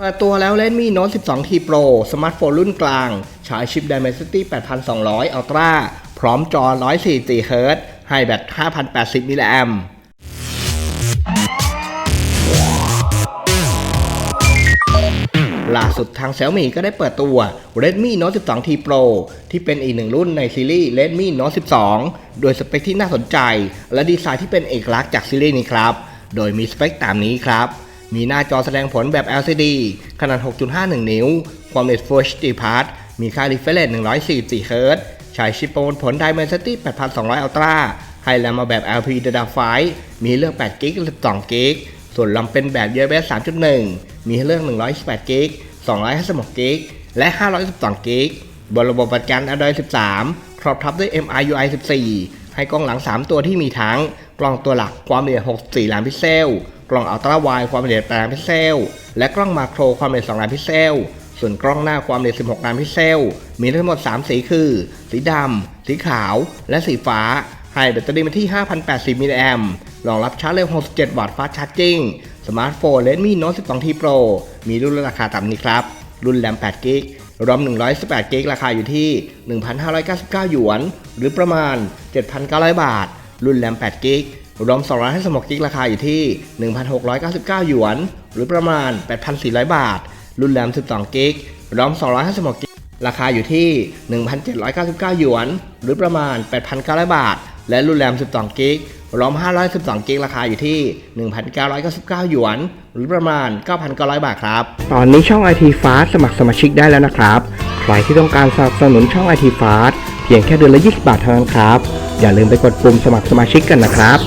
เปิดตัวแล้ว Redmi Note 12T Pro สมาร์ทโฟนรุ่นกลาง ใช้ชิป Dimensity 8200 Ultra พร้อมจอ 144 Hz ให้แบต 5,080 มิลลิแอมป์ล่าสุดทาง Xiaomi ก็ได้เปิดตัว Redmi Note 12T Pro ที่เป็นอีกหนึ่งรุ่นในซีรีส์ Redmi Note 12 โดยสเปคที่น่าสนใจ และดีไซน์ที่เป็นเอกลักษณ์จากซีรีส์นี้ครับ โดยมีสเปคตามนี้ครับ มีหน้าจอแสดงผลแบบ LCD ขนาด 6.51 นิ้ว ความเร็ว Full HD Plus มีค่า refresh 144 Hz ใช้ชิปประมวลผล Dimensity 8200 Ultra ให้แรมมาแบบ LP Data5 มีเลือก8 g b 12 g b ส่วนลำเป็นแบบ USB 3.1 มีให้เลือก128 g b 256 g b และ512 g b บนระบบปฏิบัติการ Android 13 ครอบทับด้วย MIUI 14 ให้กล้องหลัง 3 ตัวที่มีทั้ง กล้องตัวหลักความละเอียด 64 ล้านพิกเซล กล้องอัลตร้าไวด์ความละเอียด8ล้านพิกเซล และกล้องมาโครความละเอียด2ล้านพิกเซล ส่วนกล้องหน้าความละเอียด 16 ล้านพิกเซล มีทั้งหมด 3 สีคือ สีดำ สีขาว และสีฟ้า ให้แบตเตอรี่มาที่ 5,080 มิลลิแอมป์รองรับชาร์จเร็ว 67 วัตต์ฟาสต์ชาร์จิ่งสมาร์ทโฟน Redmi Note 12T Pro มีรุ่นราคาต่ำนี้ครับ รุ่นแรม8กิกรอม118กิกราคาอยู่ที่ 1,599 หยวน หรือประมาณ 7,900 บาท รุ่นแรม8กิก รอม256กิกราคาอยู่ที่ 1,699 หยวน หรือประมาณ 8,400 บาท รุ่นแรม 12 กิกรอม256กิกราคาอยู่ที่ 1,799 หยวน หรือประมาณ 8,900 บาท และรุ่นแรม 12 กิกรอม512 กิกราคาอยู่ที่ 1,999 หยวน หรือประมาณ 9,900 บาทครับ ตอนนี้ช่อง IT Fast สมัครสมาชิกได้แล้วนะครับ ใครที่ต้องการสนับสนุนช่อง IT Fast เพียงแค่เดือนละ 20 บาทเท่านั้นครับ อย่าลืมไปกดปุ่มสมัครสมาชิกกันนะครับ